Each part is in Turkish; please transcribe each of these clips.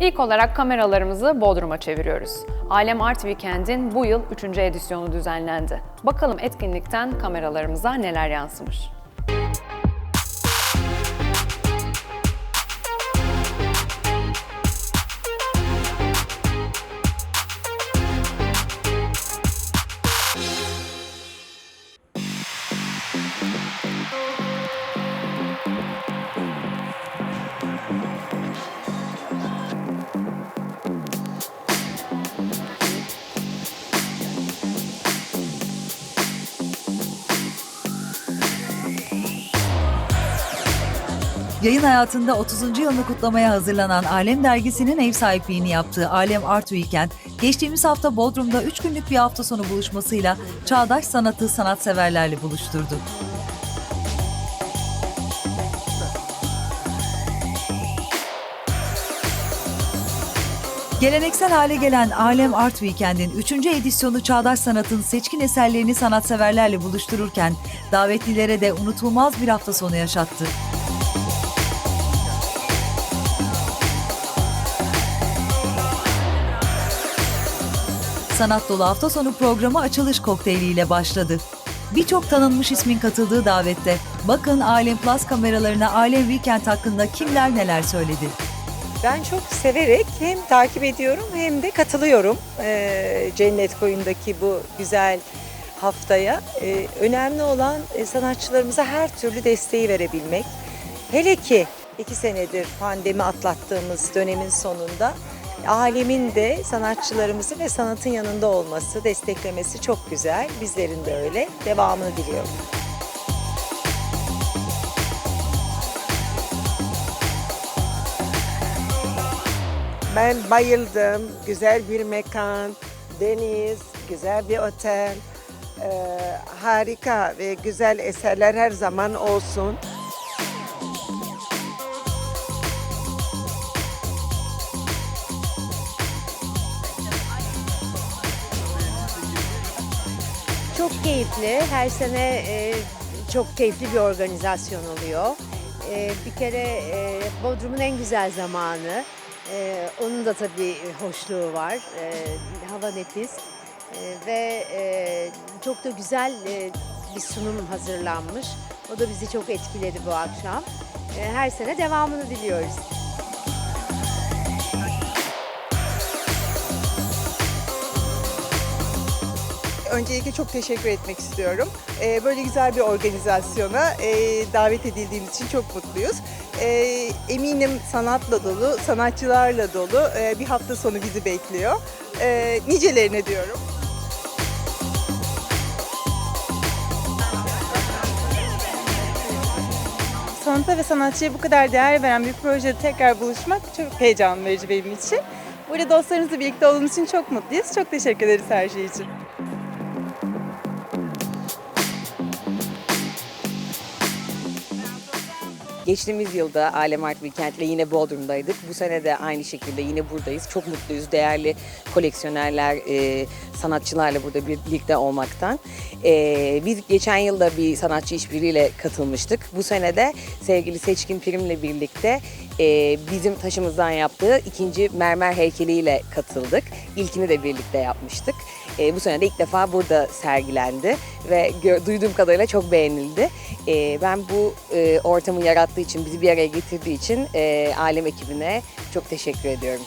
İlk olarak kameralarımızı Bodrum'a çeviriyoruz. Alem Art Weekend'in bu yıl 3. edisyonu düzenlendi. Bakalım etkinlikten kameralarımıza neler yansımış. Yayın hayatında 30. yılını kutlamaya hazırlanan Alem dergisinin ev sahipliğini yaptığı Alem Art Weekend, geçtiğimiz hafta Bodrum'da 3 günlük bir hafta sonu buluşmasıyla çağdaş sanatı sanatseverlerle buluşturdu. Geleneksel hale gelen Alem Art Weekend'in 3. edisyonu çağdaş sanatın seçkin eserlerini sanatseverlerle buluştururken davetlilere de unutulmaz bir hafta sonu yaşattı. Sanat dolu hafta sonu programı açılış kokteyliyle başladı. Birçok tanınmış ismin katıldığı davette bakın Alem Plus kameralarına Alem Weekend hakkında kimler neler söyledi. Ben çok severek hem takip ediyorum hem de katılıyorum eee, Cennet Koyun'daki bu güzel haftaya. Eee, önemli olan e, sanatçılarımıza her türlü desteği verebilmek. Hele ki iki senedir pandemi atlattığımız dönemin sonunda alemin de sanatçılarımızın ve sanatın yanında olması, desteklemesi çok güzel. Bizlerin de öyle. Devamını diliyorum. Ben bayıldım. Güzel bir mekan, deniz, güzel bir otel. Ee, harika ve güzel eserler her zaman olsun. Çok keyifli. Her sene e, çok keyifli bir organizasyon oluyor. E, bir kere e, Bodrum'un en güzel zamanı. E, onun da tabii hoşluğu var. E, hava nefis. E, ve e, çok da güzel e, bir sunum hazırlanmış. O da bizi çok etkiledi bu akşam. E, her sene devamını diliyoruz. Öncelikle çok teşekkür etmek istiyorum. Ee, Böyle güzel bir organizasyona e, davet edildiğimiz için çok mutluyuz. Ee, Eminim sanatla dolu, sanatçılarla dolu e, bir hafta sonu bizi bekliyor. Ee, Nicelerine diyorum. sanata ve sanatçıya bu kadar değer veren bir projede tekrar buluşmak çok heyecan verici benim için. Burada dostlarımızla birlikte olduğumuz için çok mutluyuz. Çok teşekkür ederiz her şey için. Geçtiğimiz yılda Alem Art Weekend'le yine Bodrum'daydık. Bu sene de aynı şekilde yine buradayız. Çok mutluyuz. Değerli koleksiyonerler, e, sanatçılarla burada birlikte olmaktan. E, biz geçen yılda bir sanatçı işbirliğiyle katılmıştık. Bu sene de sevgili Seçkin Prim'le birlikte e, bizim taşımızdan yaptığı ikinci mermer heykeliyle katıldık. İlkini de birlikte yapmıştık. E, bu sene de ilk defa burada sergilendi ve duyduğum kadarıyla çok beğenildi. E, ben bu e, ortamı yarattığı için, bizi bir araya getirdiği için e, Alem ekibine çok teşekkür ediyorum.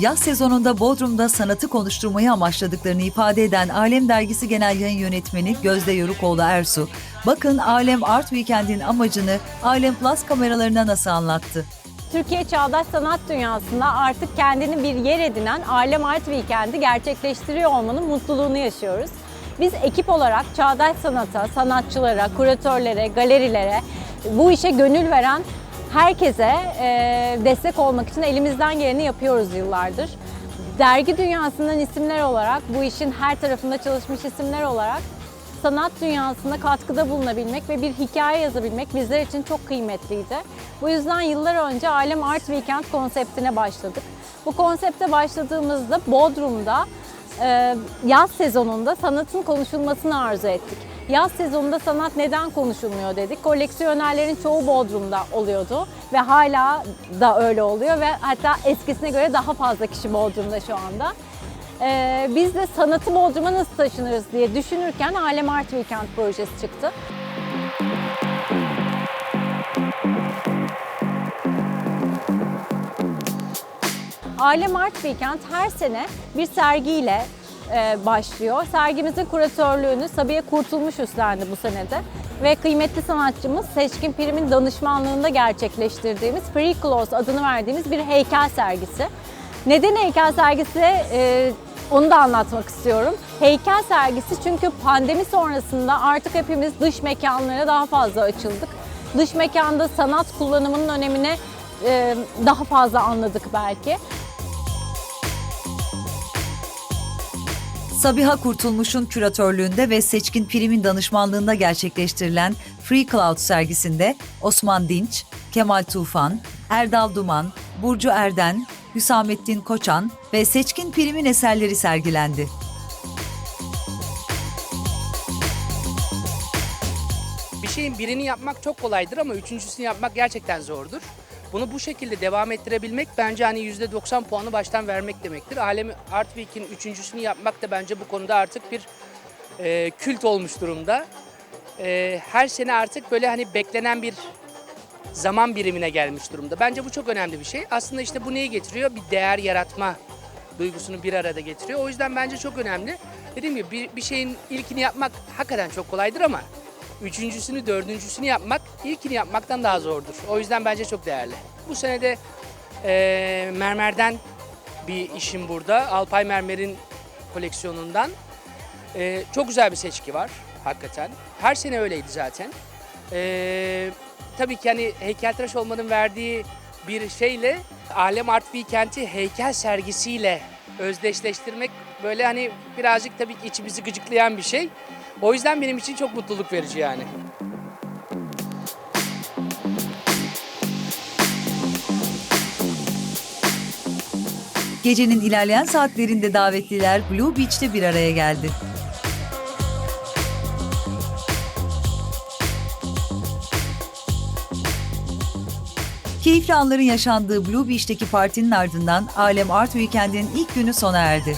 Yaz sezonunda Bodrum'da sanatı konuşturmayı amaçladıklarını ifade eden Alem Dergisi Genel Yayın Yönetmeni Gözde Yorukoğlu Ersu, bakın Alem Art Weekend'in amacını Alem Plus kameralarına nasıl anlattı. Türkiye çağdaş sanat dünyasında artık kendini bir yer edinen Alem Art Weekend'i gerçekleştiriyor olmanın mutluluğunu yaşıyoruz. Biz ekip olarak çağdaş sanata, sanatçılara, kuratörlere, galerilere, bu işe gönül veren herkese e, destek olmak için elimizden geleni yapıyoruz yıllardır. Dergi dünyasından isimler olarak, bu işin her tarafında çalışmış isimler olarak sanat dünyasına katkıda bulunabilmek ve bir hikaye yazabilmek bizler için çok kıymetliydi. Bu yüzden yıllar önce Alem Art Weekend konseptine başladık. Bu konsepte başladığımızda Bodrum'da e, yaz sezonunda sanatın konuşulmasını arzu ettik. Yaz sezonunda sanat neden konuşulmuyor dedik. Koleksiyonerlerin çoğu Bodrum'da oluyordu ve hala da öyle oluyor ve hatta eskisine göre daha fazla kişi Bodrum'da şu anda. Ee, biz de sanatı Bodrum'a nasıl taşınırız diye düşünürken Alem Art Weekend projesi çıktı. Alem Art Weekend her sene bir sergiyle başlıyor. Sergimizin kuratörlüğünü Sabiha Kurtulmuş üstlendi bu senede. Ve kıymetli sanatçımız Seçkin Prim'in danışmanlığında gerçekleştirdiğimiz Free Clothes adını verdiğimiz bir heykel sergisi. Neden heykel sergisi? E, onu da anlatmak istiyorum. Heykel sergisi çünkü pandemi sonrasında artık hepimiz dış mekanlara daha fazla açıldık. Dış mekanda sanat kullanımının önemini e, daha fazla anladık belki. Sabiha Kurtulmuş'un küratörlüğünde ve Seçkin Prim'in danışmanlığında gerçekleştirilen Free Cloud sergisinde Osman Dinç, Kemal Tufan, Erdal Duman, Burcu Erden, Hüsamettin Koçan ve Seçkin Prim'in eserleri sergilendi. Bir şeyin birini yapmak çok kolaydır ama üçüncüsünü yapmak gerçekten zordur. Bunu bu şekilde devam ettirebilmek bence hani %90 puanı baştan vermek demektir. Alemi Art Week'in üçüncüsünü yapmak da bence bu konuda artık bir e, kült olmuş durumda. E, her sene artık böyle hani beklenen bir zaman birimine gelmiş durumda. Bence bu çok önemli bir şey. Aslında işte bu neyi getiriyor? Bir değer yaratma duygusunu bir arada getiriyor. O yüzden bence çok önemli. Dediğim gibi bir, bir şeyin ilkini yapmak hakikaten çok kolaydır ama üçüncüsünü, dördüncüsünü yapmak ilkini yapmaktan daha zordur. O yüzden bence çok değerli. Bu sene de eee, mermerden bir işim burada. Alpay Mermer'in koleksiyonundan. Eee, çok güzel bir seçki var hakikaten. Her sene öyleydi zaten. Eee, tabii ki hani heykeltıraş olmanın verdiği bir şeyle Alem Art Weekend'i heykel sergisiyle özdeşleştirmek böyle hani birazcık tabii ki içimizi gıcıklayan bir şey. O yüzden benim için çok mutluluk verici yani. Gecenin ilerleyen saatlerinde davetliler Blue Beach'te bir araya geldi. Keyifli anların yaşandığı Blue Beach'teki partinin ardından Alem Art Weekend'in ilk günü sona erdi.